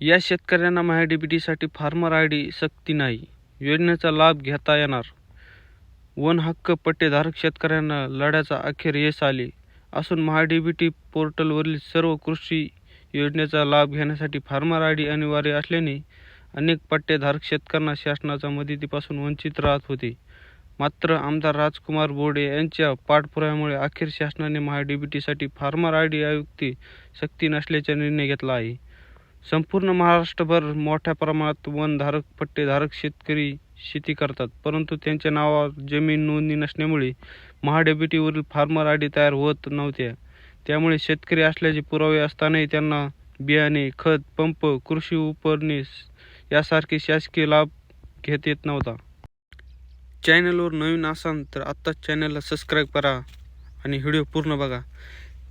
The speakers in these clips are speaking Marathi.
या शेतकऱ्यांना महाडीबीटीसाठी फार्मर आय डी सक्ती नाही. योजनेचा लाभ घेता येणार. वन हक्क पट्टेधारक शेतकऱ्यांना लढ्याचा अखेर यश आले. असून महाडीबीटी पोर्टलवरील सर्व कृषी योजनेचा लाभ घेण्यासाठी फार्मर आय डी अनिवार्य असल्याने अनेक पट्टेधारक शेतकऱ्यांना शासनाच्या मदतीपासून वंचित राहत होते. मात्र आमदार राजकुमार बोर्डे यांच्या पाठपुराव्यामुळे अखेर शासनाने महाडीबीटीसाठी फार्मर आय डी आयुक्ती सक्ती नसल्याचा निर्णय घेतला आहे. संपूर्ण महाराष्ट्रभर मोठ्या प्रमाणात वनधारक पट्टेधारक शेतकरी शेती करतात. परंतु त्यांच्या नावावर जमीन नोंदणी नसल्यामुळे महाडेबिटीवरील फार्मर आय डी तयार होत नव्हत्या. त्यामुळे शेतकरी असल्याचे पुरावे असतानाही त्यांना बियाणे खत पंप कृषी उपकरणे यासारखे शासकीय लाभ घेता येत नव्हता. चॅनलवर नवीन असाल तर आत्ताच चॅनलला सबस्क्राईब करा आणि व्हिडिओ पूर्ण बघा.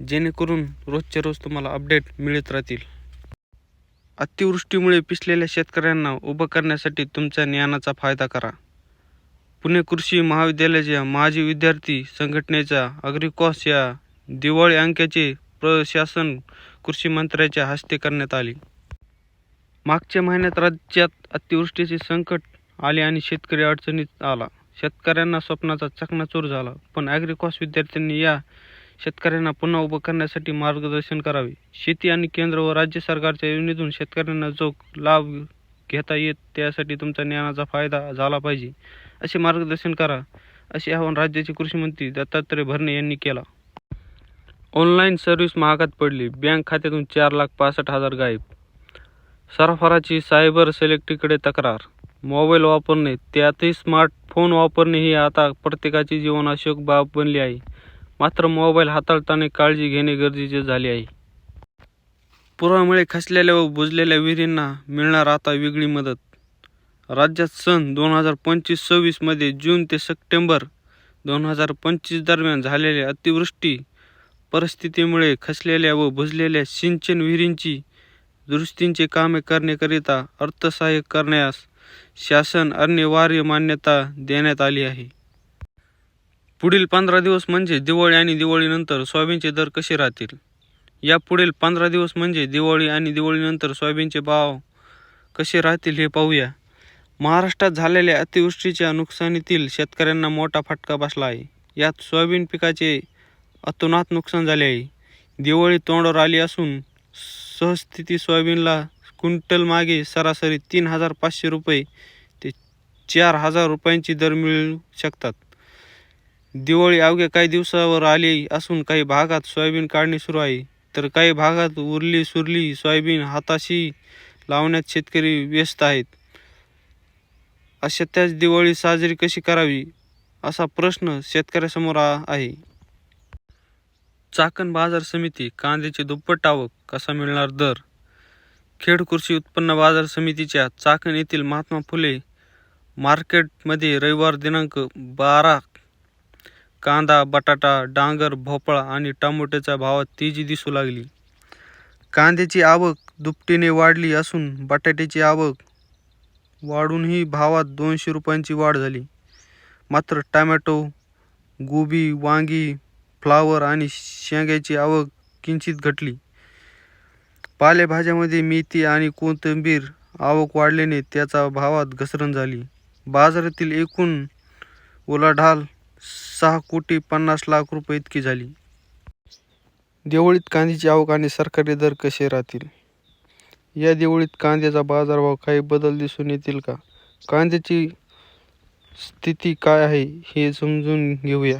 जेणेकरून रोजच्या रोज तुम्हाला अपडेट मिळत राहतील. अतिवृष्टीमुळे पिसलेल्या शेतकऱ्यांना उभं करण्यासाठी तुमच्या ज्ञानाचा फायदा करा. पुणे कृषी महाविद्यालयाच्या माजी विद्यार्थी संघटनेच्या अग्रिकॉस या दिवाळी अंक्याचे प्रशासन कृषी मंत्र्याच्या हस्ते करण्यात आले. मागच्या महिन्यात राज्यात अतिवृष्टीचे संकट आले आणि शेतकरी अडचणीत आला. शेतकऱ्यांना स्वप्नाचा चकनाचूर झाला पण ॲग्रिकॉस विद्यार्थ्यांनी या शेतकऱ्यांना पुन्हा उभं करण्यासाठी मार्गदर्शन करावे. शेती आणि केंद्र व राज्य सरकारच्या योजनेतून शेतकऱ्यांना जो लाभ घेता येत त्यासाठी तुमच्या ज्ञानाचा फायदा झाला पाहिजे. असे मार्गदर्शन करा. असे आवाहन राज्याचे कृषी मंत्री दत्तात्रय भरणे यांनी केला. ऑनलाईन सर्व्हिस महागात पडली. बँक खात्यातून चार लाख पासष्ट हजार गायब. सरफराची सायबर सिलेक्टीकडे तक्रार. मोबाईल वापरणे. त्यातही स्मार्टफोन वापरणे ही आता प्रत्येकाची जीवनावश्यक बाब बनली आहे. मात्र मोबाईल हाताळताना काळजी घेणे गरजेचे झाले आहे. पुरामुळे खसलेल्या व बुजलेल्या विहिरींना मिळणार आता वेगळी मदत. राज्यात सन दोन हजार पंचवीस सव्वीसमध्ये जून ते सप्टेंबर दोन हजार पंचवीस दरम्यान झालेल्या अतिवृष्टी परिस्थितीमुळे खसलेल्या व बुजलेल्या सिंचन विहिरींची दुरुस्तींचे कामे करण्याकरिता अर्थसहाय्य करण्यास शासन अनिवार्य मान्यता देण्यात आली आहे. पुढील पंधरा दिवस म्हणजे दिवाळी आणि दिवाळीनंतर सोयाबीनचे दर कसे राहतील? या पुढील पंधरा दिवस म्हणजे दिवाळी आणि दिवाळीनंतर सोयाबीनचे भाव कसे राहतील हे पाहूया. महाराष्ट्रात झालेल्या अतिवृष्टीच्या नुकसानीतील शेतकऱ्यांना मोठा फटका बसला आहे. यात सोयाबीन पिकाचे अतोनात नुकसान झाले आहे. दिवाळी तोंडावर आली असून सहस्थिती सोयाबीनला क्विंटल मागे सरासरी तीन हजार पाचशे रुपये ते चार हजार रुपयांची दर मिळू शकतात. दिवाळी अवघ्या काही दिवसावर आली असून काही भागात सोयाबीन काढणी सुरू आहे. तर काही भागात उरली सुरली सोयाबीन हाताशी लावण्यात शेतकरी व्यस्त आहेत. अशा त्याच दिवाळी साजरी कशी करावी असा प्रश्न शेतकऱ्यासमोर आहे. चाकण बाजार समिती कांद्याची दुप्पट आवक कसा मिळणार दर? खेड कृषी उत्पन्न बाजार समितीच्या चाकण येथील महात्मा फुले मार्केटमध्ये रविवार दिनांक बारा कांदा बटाटा डांगर भोपळा आणि टमाट्याच्या भावात तेजी दिसू लागली. कांद्याची आवक दुपटीने वाढली असून बटाट्याची आवक वाढूनही भावात दोनशे रुपयांची वाढ झाली. मात्र टमॅटो गोबी वांगी फ्लावर आणि शेंग्याची आवक किंचित घटली. पालेभाज्यामध्ये मेथी आणि कोथिंबीर आवक वाढल्याने त्याचा भावात घसरण झाली. बाजारातील एकूण उलाढाल सहा कोटी पन्नास लाख रुपये इतकी झाली. दिवाळीत कांद्याची आवक आणि सरकारी दर कसे राहतील? या दिवाळीत कांद्याचा बाजारभाव काही बदल दिसून येतील का? कांद्याची स्थिती काय आहे हे समजून घेऊया.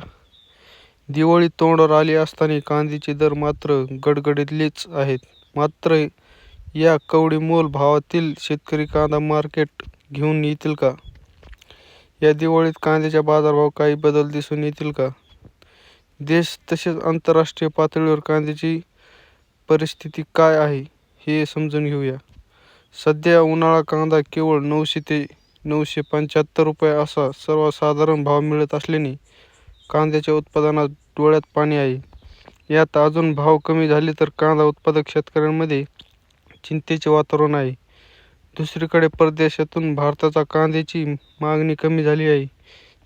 दिवाळी तोंडावर आली असताना कांद्याचे दर मात्र गडगडीतलेच आहेत. मात्र या कवडी मोल भावातील शेतकरी कांदा मार्केट घेऊन येतील का? या दिवाळीत कांद्याच्या बाजारभाव काही बदल दिसून येतील का? देश तसेच आंतरराष्ट्रीय पातळीवर कांद्याची परिस्थिती काय आहे हे समजून घेऊया. सध्या उन्हाळा कांदा केवळ नऊशे ते नऊशे पंच्याहत्तर रुपये असा सर्वसाधारण भाव मिळत असल्याने कांद्याच्या उत्पादनात डोळ्यात पाणी आहे. यात अजून भाव कमी झाले तर कांदा उत्पादक शेतकऱ्यांमध्ये चिंतेचे वातावरण आहे. दुसरीकडे परदेशातून भारताचा कांद्याची मागणी कमी झाली आहे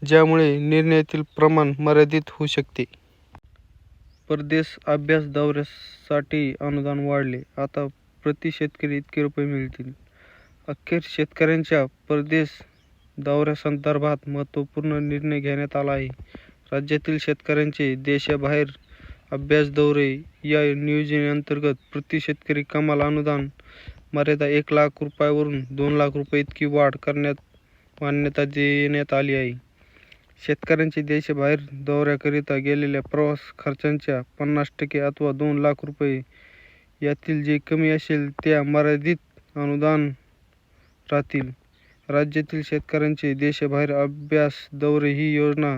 ज्यामुळे निर्यातीतील प्रमाण मर्यादित होऊ शकते. परदेश अभ्यास दौऱ्यासाठी अनुदान वाढले. आता प्रति शेतकरी इतके रुपये मिळतील. अखेर शेतकऱ्यांच्या परदेश दौऱ्यासंदर्भात महत्त्वपूर्ण निर्णय घेण्यात आला आहे. राज्यातील शेतकऱ्यांचे देशाबाहेर अभ्यास दौरे या नियोजनेअंतर्गत प्रति शेतकरी कमाल अनुदान मर्यादा एक लाख रुपयावरून दोन लाख रुपये इतकी वाढ करण्यात मान्यता देण्यात आली आहे. शेतकऱ्यांचे देशाबाहेर दौऱ्याकरिता गेलेल्या प्रवास खर्चांच्या पन्नास टक्के अथवा दोन लाख रुपये यातील जे कमी असेल त्या मर्यादित अनुदान राहतील. राज्यातील शेतकऱ्यांचे देशाबाहेर अभ्यास दौरे ही योजना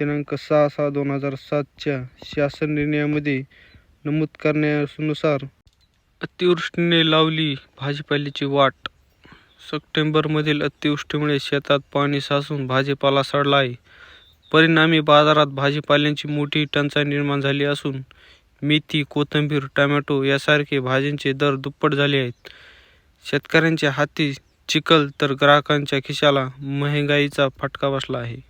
दिनांक सहा सहा दोन हजार सातच्या शासन निर्णयामध्ये नमूद करण्यानुसार अतिवृष्टीने लावली भाजीपाल्याची वाट. सप्टेंबरमधील अतिवृष्टीमुळे शेतात पाणी साचून भाजीपाला सडला आहे परिणामी बाजारात भाजीपाल्याची मोठी टंचाई निर्माण झाली असून मेथी कोथिंबीर टोमॅटो यासारखे भाज्यांचे दर दुप्पट झाले आहेत. शेतकऱ्यांच्या हाती चिखल तर ग्राहकांच्या खिशाला महागाईचा फटका बसला आहे.